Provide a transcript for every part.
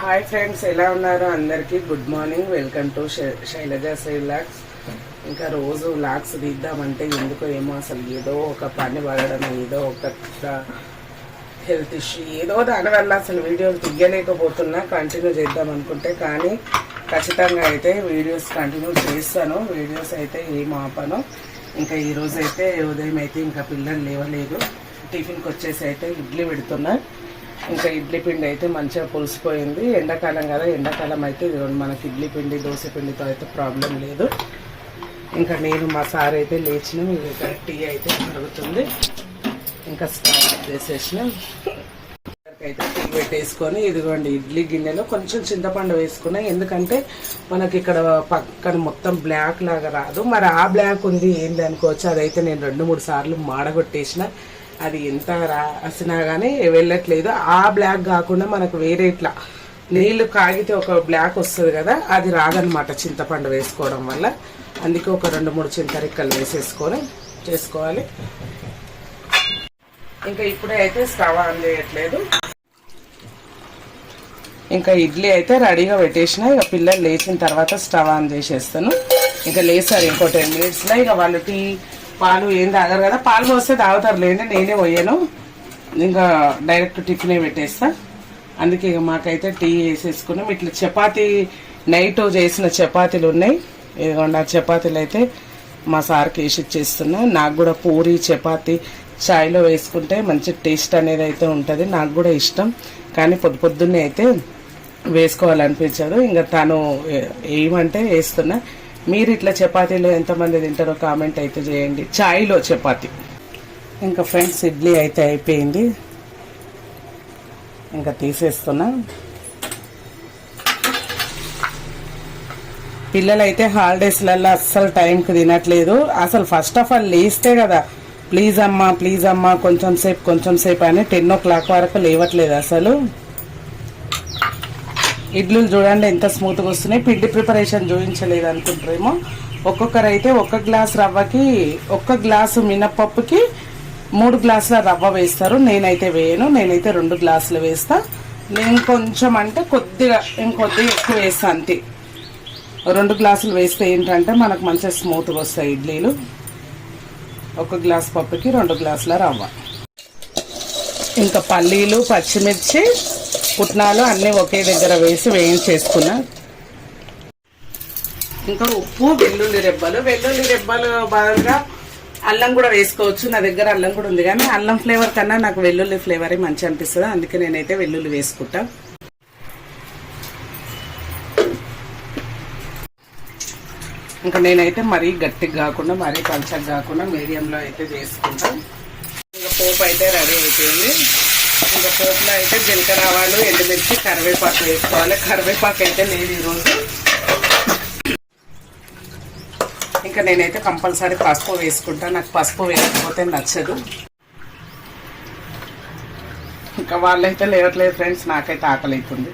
Hi friends ఎలా ఉన్నారు? అందరికీ good morning welcome to Sailaja శ్రీలాక్స్ ఇంకా రోజు లాక్స్ తీద్దామంటే ఎందుకో ఏమో అసలు ఏదో ఒక పని పడడం ఏదో ఒక హెల్త్ ఇష్యూ ఏదో దానివల్ల అసలు వీడియోలు తీయలేకపోతున్నా కంటిన్యూ చేద్దాం అనుకుంటే. కానీ ఖచ్చితంగా అయితే వీడియోస్ కంటిన్యూ చేస్తాను. వీడియోస్ అయితే ఏం ఆపను. ఇంకా ఈరోజు అయితే ఉదయం అయితే ఇంకా పిల్లలు లేవలేదు. టిఫిన్కి వచ్చేసి అయితే ఇడ్లీ పెడుతున్నా. ఇంకా ఇడ్లీ పిండి అయితే మంచిగా పులిసిపోయింది. ఎండాకాలం కదా ఎండాకాలం అయితే ఇదిగోండి మనకి ఇడ్లీ పిండి దోశ పిండితో అయితే ప్రాబ్లం లేదు. ఇంకా నేను మా సార్ అయితే లేచిన ఇంకా టీ అయితే కరుగుతుంది ఇంకా స్టార్ట్ చేసేసిన. అయితే టీ పెట్టేసుకొని ఇదిగోండి ఇడ్లీ గిన్నెలో కొంచెం చింతపండు వేసుకున్నా. ఎందుకంటే మనకి ఇక్కడ పక్కన మొత్తం బ్లాక్ లాగా రాదు. మరి ఆ బ్లాక్ ఉంది ఏంది అనుకోవచ్చు. అదైతే నేను రెండు మూడు సార్లు మాడగొట్టేసిన. అది ఎంత రాసినా కానీ వెళ్ళట్లేదు. ఆ బ్లాక్ కాకుండా మనకు వేరే ఇట్లా నీళ్ళు కాగితే ఒక బ్లాక్ వస్తుంది కదా అది రాదనమాట చింతపండు వేసుకోవడం వల్ల. అందుకే ఒక రెండు మూడు చింతరిక్కలు వేసేసుకొని చేసుకోవాలి. ఇంకా ఇప్పుడే అయితే స్టవ్ ఆన్ చేయట్లేదు. ఇంకా ఇడ్లీ అయితే రెడీగా పెట్టేసిన. ఇక పిల్లలు లేచిన తర్వాత స్టవ్ ఆన్ చేసేస్తాను. ఇంకా లేసారు ఇంకో టెన్ మినిట్స్లో. ఇక వాళ్ళు టీ పాలు ఏం తాగరు కదా పాలు పోస్తే తాగుతారు. లేండి నేనే పోయాను. ఇంకా డైరెక్ట్ టిఫినే పెట్టేస్తా. అందుకే ఇక మాకైతే టీ వేసేసుకున్నాం. ఇట్లా చపాతీ నైట్ చేసిన చపాతీలు ఉన్నాయి. ఇదిగోండి ఆ చపాతీలు అయితే మా సార్కి వేసి ఇచ్చేస్తున్నా. నాకు కూడా పూరి చపాతి చాయ్లో వేసుకుంటే మంచి టేస్ట్ అనేది అయితే ఉంటుంది. నాకు కూడా ఇష్టం. కానీ పొద్దు పొద్దున్నే అయితే వేసుకోవాలనిపించదు. ఇంకా తను ఏమంటే వేస్తున్నా. మీరు ఇట్లా చపాతీలో ఎంతమంది తింటారో కామెంట్ అయితే చేయండి. చాయ్లో చపాతీ. ఇంకా ఫ్రెండ్స్ ఇడ్లీ అయితే అయిపోయింది. ఇంకా తీసేస్తున్నా. పిల్లలైతే హాలిడేస్లలో అస్సలు టైంకి తినట్లేదు. అసలు ఫస్ట్ ఆఫ్ ఆల్ లేస్తే కదా ప్లీజ్ అమ్మా ప్లీజ్ అమ్మా కొంచెం సేపు కొంచెం సేపు అని టెన్ ఓ క్లాక్ వరకు లేవట్లేదు అసలు. ఇడ్లీలు చూడండి ఎంత స్మూత్గా వస్తున్నాయి. పిండి ప్రిపరేషన్ చూపించలేదు అనుకుంటారేమో. ఒక్కొక్కరు అయితే ఒక్క గ్లాస్ రవ్వకి ఒక్క గ్లాసు మినప్పప్పుకి మూడు గ్లాసుల రవ్వ వేస్తారు. నేనైతే వేయను నేనైతే రెండు గ్లాసులు వేస్తా. నేను కొంచెం అంటే కొద్దిగా ఇంకొద్దిగా ఎక్కువ వేస్తా అంతే. రెండు గ్లాసులు వేస్తే ఏంటంటే మనకు మంచిగా స్మూత్గా వస్తాయి ఇడ్లీలు. ఒక గ్లాస్ పప్పుకి రెండు గ్లాసుల రవ్వ. ఇంకా పల్లీలు పచ్చిమిర్చి పుట్నాలు అన్నీ ఒకే దగ్గర వేసి వేయించేసుకున్నా. ఇంకా ఉప్పు వెల్లుల్లి రెబ్బలు. వెల్లుల్లి రెబ్బలు బదులుగా అల్లం కూడా వేసుకోవచ్చు. నా దగ్గర అల్లం కూడా ఉంది కానీ అల్లం ఫ్లేవర్ కన్నా నాకు వెల్లుల్లి ఫ్లేవరే మంచి అనిపిస్తుంది. అందుకే నేనైతే వెల్లుల్లి వేసుకుంటా. ఇంకా నేనైతే మరీ గట్టిగా కాకుండా మరీ పలచగా కాకుండా మీడియంలో అయితే చేసుకుంటాం ఇంకా పోపు అయితే రెడీ అయిపోయింది. ఇంకా పోపులో అయితే జీలకర్ర ఆవాలు ఎండుమిర్చి కరివేపాకు వేసుకోవాలి. కరివేపాకు అయితే లేదు ఈరోజు ఇంకా నేనైతే కంపల్సరీ పసుపు వేసుకుంటాను నాకు పసుపు వేయకపోతే నచ్చదు. ఇంకా వాళ్ళైతే లేవట్లేదు ఫ్రెండ్స్ నాకైతే ఆకలి అవుతుంది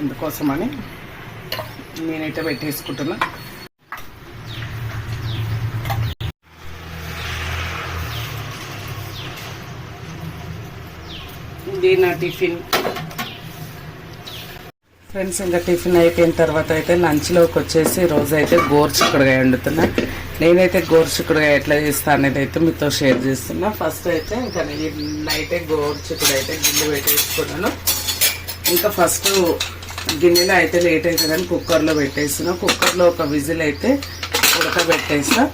అందుకోసమని నేనైతే పెట్టేసుకుంటున్నాను ఇది నా టిఫిన్. ఫ్రెండ్స్ ఇంకా టిఫిన్ అయిపోయిన తర్వాత అయితే లంచ్లోకి వచ్చేసి రోజు అయితే గోర్చిక్కుడుగా వండుతున్నా. నేనైతే గోర్చుకుడుగా ఎట్లా చేస్తా అనేది అయితే మీతో షేర్ చేస్తున్నా. ఫస్ట్ అయితే ఇంకా నైటే గోర్చుకుడు అయితే గిన్నె పెట్టేసుకున్నాను ఇంకా ఫస్ట్ గిన్నెలో అయితే లేట్ అవుతుందని కుక్కర్లో పెట్టేస్తున్నా. కుక్కర్లో ఒక విజిల్ అయితే ఉడకబెట్టేస్తా.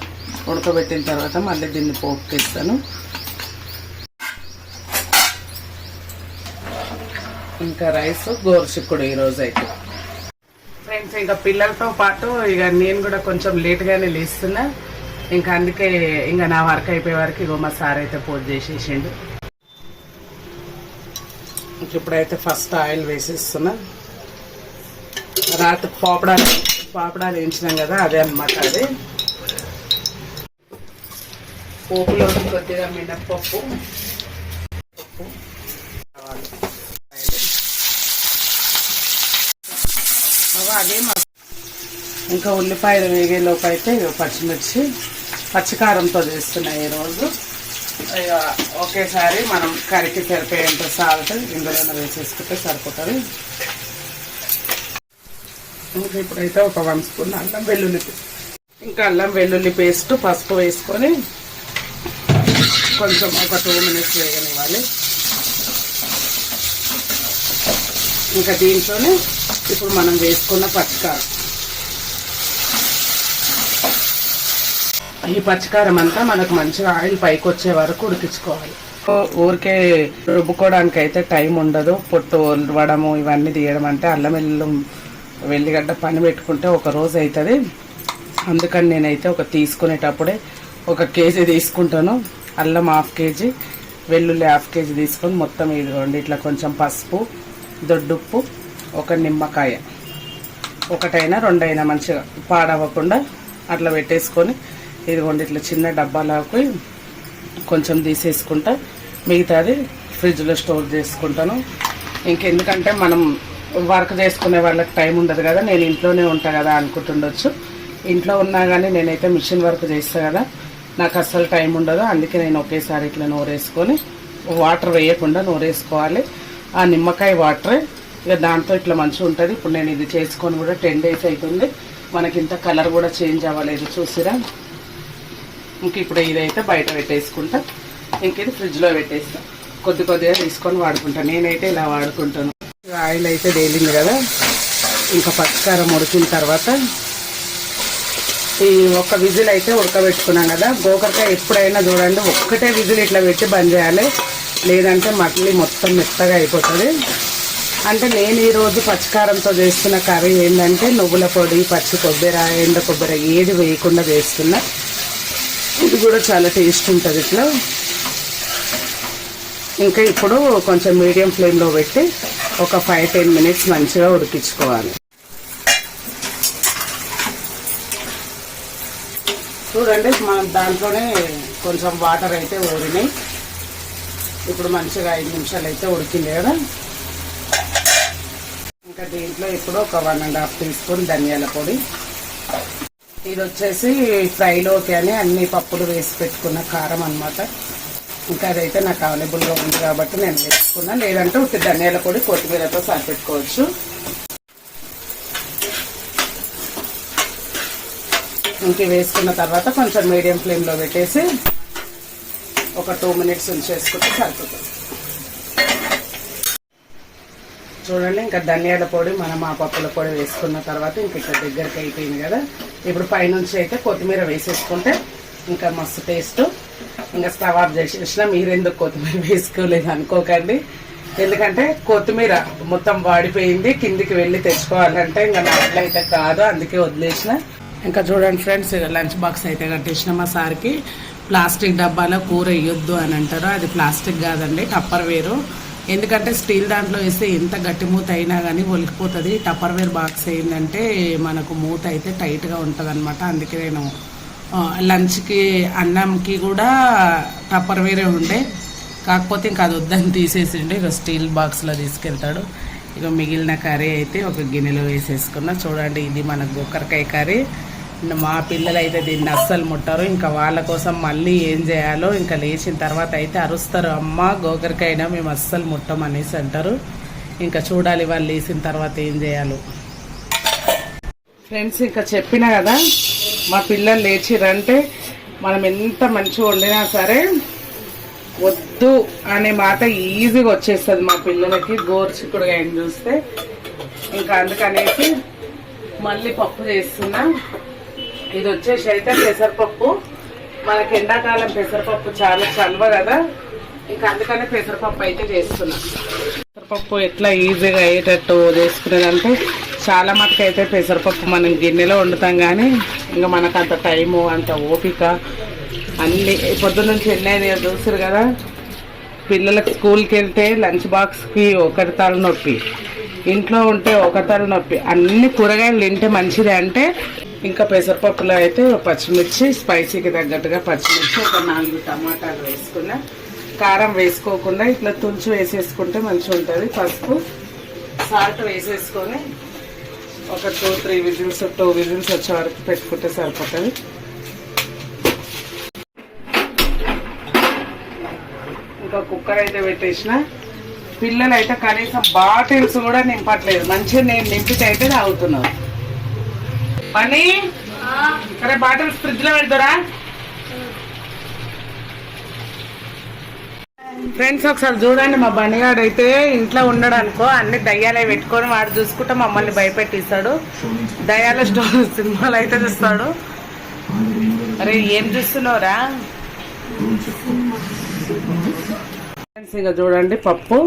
ఉడకబెట్టిన తర్వాత మళ్ళీ దీన్ని పోపుకేస్తాను. ఇంకా రైస్ గోరుచిక్కుడు ఈరోజు అయితే. ఫ్రెండ్స్ ఇంకా పిల్లలతో పాటు ఇక నేను కూడా కొంచెం లేట్గానే లేస్తున్నా. ఇంకా అందుకే ఇంకా నా వర్క్ అయిపోయే వరకు ఇగో మా సార్ అయితే పూజ చేసేసిండు. ఇంక ఇప్పుడైతే ఫస్ట్ ఆయిల్ వేసేస్తున్నా. రాత్రి పాపడాలు పాపడాలు వేయించినాం కదా అదే అనమాట అది. పోపులో కొద్దిగా మినప్పప్పు. పప్పు ఆవాలు అదే ఇంకా ఉల్లిపాయలు వేగేలోపు అయితే పచ్చిమిర్చి పచ్చికారంతో చేస్తున్నాయి ఈరోజు. ఇక ఒకేసారి మనం కరికి సరిపోయేంత సాల్ట్ ఇందులోనే వేసేసుకుంటే సరిపోతుంది. ఇంకా ఇప్పుడైతే ఒక వన్ స్పూన్ అల్లం వెల్లుల్లి ఇంకా అల్లం వెల్లుల్లి పేస్ట్ పసుపు వేసుకొని కొంచెం ఒక టూ మినిట్స్ వేగనివ్వాలి. ఇంకా దీంట్లోనే ఇప్పుడు మనం వేసుకున్న పచ్చికారం. ఈ పచ్చికారం అంతా మనకు మంచిగా ఆయిల్ పైకి వచ్చే వరకు ఉడికించుకోవాలి. ఊరికే రుబ్బుకోవడానికి అయితే టైం ఉండదు. పొట్టు వడము ఇవన్నీ తీయడం అంటే అల్లం వెల్లు వెల్లిగడ్డ పని పెట్టుకుంటే ఒక రోజు అవుతుంది అందుకని నేనైతే ఒక తీసుకునేటప్పుడే ఒక కేజీ తీసుకుంటాను. అల్లం హాఫ్ కేజీ వెల్లుల్లి హాఫ్ కేజీ తీసుకొని మొత్తం ఇదిగోండి ఇట్లా కొంచెం పసుపు దొడ్డుప్పు ఒక నిమ్మకాయ. ఒకటైనా రెండైనా మంచిగా పాడవకుండా అట్లా పెట్టేసుకొని ఇదిగోండి ఇట్లా చిన్న డబ్బాలోకి కొంచెం తీసేసుకుంటా. మిగతాది ఫ్రిడ్జ్లో స్టోర్ చేసుకుంటాను. ఇంకెందుకంటే మనం వర్క్ చేసుకునే వాళ్ళకి టైం ఉండదు కదా నేను ఇంట్లోనే ఉంటా కదా అనుకుంటుండొచ్చు. ఇంట్లో ఉన్నా కానీ నేనైతే మిషన్ వర్క్ చేస్తా కదా నాకు అస్సలు టైం ఉండదు. అందుకే నేను ఒకేసారి ఇట్లా నోరేసుకొని వాటర్ వేయకుండా నోరేసుకోవాలి. ఆ నిమ్మకాయ వాటర్ ఇక దాంతో ఇట్లా మంచిగా ఉంటుంది. ఇప్పుడు నేను ఇది చేసుకొని కూడా టెన్ డేస్ అవుతుంది మనకి ఇంత కలర్ కూడా చేంజ్ అవ్వలేదు చూసిరా? ఇంక ఇప్పుడు ఇదైతే బయట పెట్టేసుకుంటా. ఇంక ఇది ఫ్రిడ్జ్లో పెట్టేస్తా. కొద్ది కొద్దిగా తీసుకొని వాడుకుంటా. నేనైతే ఇలా వాడుకుంటాను. ఆయిల్ అయితే డేలింది కదా. ఇంకా పచ్చికారం ఉడికిన తర్వాత ఈ ఒక్క విజిల్ అయితే ఉడకబెట్టుకున్నాం కదా. గోకరకాయ ఎప్పుడైనా చూడండి ఒక్కటే విజిల్ ఇట్లా పెట్టి బంద్ చేయాలి. లేదంటే మళ్ళీ మొత్తం మెత్తగా అయిపోతుంది. అంటే నేను ఈరోజు పచ్చికారంతో చేస్తున్న కర్రీ ఏంటంటే నువ్వుల పొడి పచ్చి కొబ్బరి ఎండ కొబ్బరి ఏది వేయకుండా చేస్తున్నా. ఇది కూడా చాలా టేస్ట్ ఉంటుంది ఇట్లా. ఇంకా ఇప్పుడు కొంచెం మీడియం ఫ్లేమ్లో పెట్టి ఒక ఫైవ్ టెన్ మినిట్స్ మంచిగా ఉడికించుకోవాలి. చూడండి మనం దాంట్లోనే కొంచెం వాటర్ అయితే ఊరినాయి. ఇప్పుడు మంచిగా ఐదు నిమిషాలు అయితే ఉడికింది కదా. దీంట్లో ఇప్పుడు ఒక one and half teaspoon ధనియాల పొడి. ఇది వచ్చేసి ఫ్రైలోకి అని అన్ని పప్పులు వేసి పెట్టుకున్న కారం అన్నమాట. ఇంకా అదైతే నాకు అవైలబుల్గా ఉంది కాబట్టి నేను వేసుకున్నా లేదంటే ఒక ధనియాల పొడి కొత్తిమీరతో సరిపెట్టుకోవచ్చు. ఇంక వేసుకున్న తర్వాత కొంచెం మీడియం ఫ్లేమ్లో పెట్టేసి ఒక టూ మినిట్స్ ఉంచేసుకుంటే సరిపోతుంది. చూడండి ఇంకా ధనియాల పొడి మనం ఆ పప్పుల పొడి వేసుకున్న తర్వాత ఇంక ఇక్కడ దగ్గరికి అయిపోయింది కదా. ఇప్పుడు పైనుంచి అయితే కొత్తిమీర వేసేసుకుంటే ఇంకా మస్తు టేస్ట్ ఇంకా స్టవ్ ఆఫ్ చేసేసిన మీరెందుకు కొత్తిమీర వేసుకోలేదు అనుకోకండి. ఎందుకంటే కొత్తిమీర మొత్తం వాడిపోయింది కిందికి వెళ్ళి తెచ్చుకోవాలంటే ఇంకా నా అయితే కాదు అందుకే వదిలేసిన. ఇంకా చూడండి ఫ్రెండ్స్ లంచ్ బాక్స్ అయితే కట్టేసిన మా సార్కి. ప్లాస్టిక్ డబ్బాలో కూర వేయొద్దు అని అంటారు. అది ప్లాస్టిక్ కాదండి టప్పర్ వేరు. ఎందుకంటే స్టీల్ దాంట్లో వేస్తే ఎంత గట్టి మూత అయినా కానీ ఒలికిపోతుంది. టప్పర్ వేర్ బాక్స్ ఏంటంటే మనకు మూత అయితే టైట్గా ఉంటుంది అనమాట అందుకే నేను లంచ్కి అన్నంకి కూడా టప్పర్ వేరే ఉండే. కాకపోతే ఇంకా అది వద్దని తీసేసిండు. ఇక స్టీల్ బాక్స్లో తీసుకెళ్తాడు. ఇక మిగిలిన కర్రీ అయితే ఒక గిన్నెలో వేసేసుకున్నా. చూడండి ఇది మన గొక్కరకాయ కర్రీ. మా పిల్లలు అయితే దీన్ని అస్సలు ముట్టరు. ఇంకా వాళ్ళ కోసం మళ్ళీ ఏం చేయాలో ఇంకా లేచిన తర్వాత అయితే అరుస్తారు. అమ్మ గోకరికైనా మేము అస్సలు ముట్టం అనేసి అంటారు. ఇంకా చూడాలి వాళ్ళు లేచిన తర్వాత ఏం చేయాలో. ఫ్రెండ్స్ ఇంకా చెప్పిన కదా మా పిల్లలు లేచిరంటే మనం ఎంత మంచిగా వండినా సరే వద్దు అనే మాట ఈజీగా వచ్చేస్తుంది మా పిల్లలకి. గోర్చిక్కుడుగా ఏం చూస్తే. ఇంకా అందుకనేసి మళ్ళీ పప్పు చేస్తున్నా. ఇది వచ్చేసి అయితే పెసరపప్పు. మనకి ఎండాకాలం పెసరపప్పు చాలా చల్వ కదా? ఇంకా అందుకనే పెసరపప్పు అయితే చేసుకున్నాం పెసరపప్పు ఎట్లా ఈజీగా అయ్యేటట్టు చేసుకునేదంటే చాలా మటుకు అయితే పెసరపప్పు మనం గిన్నెలో వండుతాం కానీ ఇంకా మనకు అంత టైము అంత ఓపిక అన్ని పొద్దున్న నుంచి వెళ్ళేది చూసారు కదా? పిల్లలకు స్కూల్కి వెళ్తే లంచ్ బాక్స్కి ఒకరి తల నొప్పి ఇంట్లో ఉంటే ఒక తల నొప్పి అన్ని కూరగాయలు తింటే మంచిది అంటే ఇంకా పెసరపప్పులో అయితే పచ్చిమిర్చి స్పైసీకి తగ్గట్టుగా పచ్చిమిర్చి ఒక నాలుగు టమాటాలు వేసుకున్నా. కారం వేసుకోకుండా ఇట్లా తుంచి వేసేసుకుంటే మంచిగా ఉంటుంది పసుపు సాల్ట్ వేసేసుకొని ఒక two three whistles two whistles వచ్చే వరకు పెట్టుకుంటే సరిపోతుంది. ఇంకా కుక్కర్ అయితే పెట్టేసిన. పిల్లలు అయితే కనీసం బాటిల్స్ కూడా నింపట్లేదు. మంచిగా నేను నింపితే అయితే తాగుతున్నారు. పని అరే బాటిల్స్ ఫ్రిడ్జ్లో పెడతారా? ఫ్రెండ్స్ ఒకసారి చూడండి మా బండిగాడు అయితే ఇంట్లో ఉన్నాడు అనుకో అన్ని దయ్యాలే పెట్టుకొని వాడు చూసుకుంటే మమ్మల్ని భయపెట్టిస్తాడు. దయ్యాల స్టోర్ సినిమాలు అయితే చూస్తాడు. అరే ఏం చూస్తున్నావురా? ఫ్రెండ్స్ ఇక చూడండి పప్పు.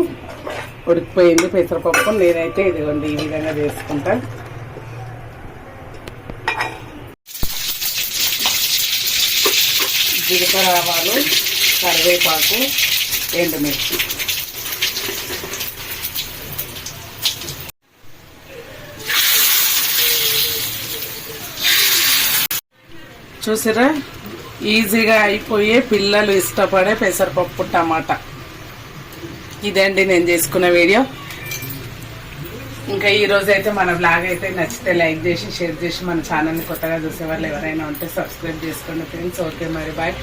ఉడికిపోయింది పెసరపప్పు. నేనైతే ఇదిగోండి ఈ విధంగా చేసుకుంటాను జీలకర్ర ఆవాలు కరివేపాకు ఎండుమిర్చి. చూసారా ఈజీగా అయిపోయే పిల్లలు ఇష్టపడే పెసరపప్పు టమాటా. ఇదండి నేను చేసుకున్న వీడియో. ఇంకా ఈ రోజు అయితే మన బ్లాగ్ అయితే నచ్చితే లైక్ చేసి షేర్ చేసి మన ఛానల్ని కొత్తగా చూసేవాళ్ళు ఎవరైనా ఉంటే సబ్స్క్రైబ్ చేసుకోండి ఫ్రెండ్స్ ఓకే మరి బాయ్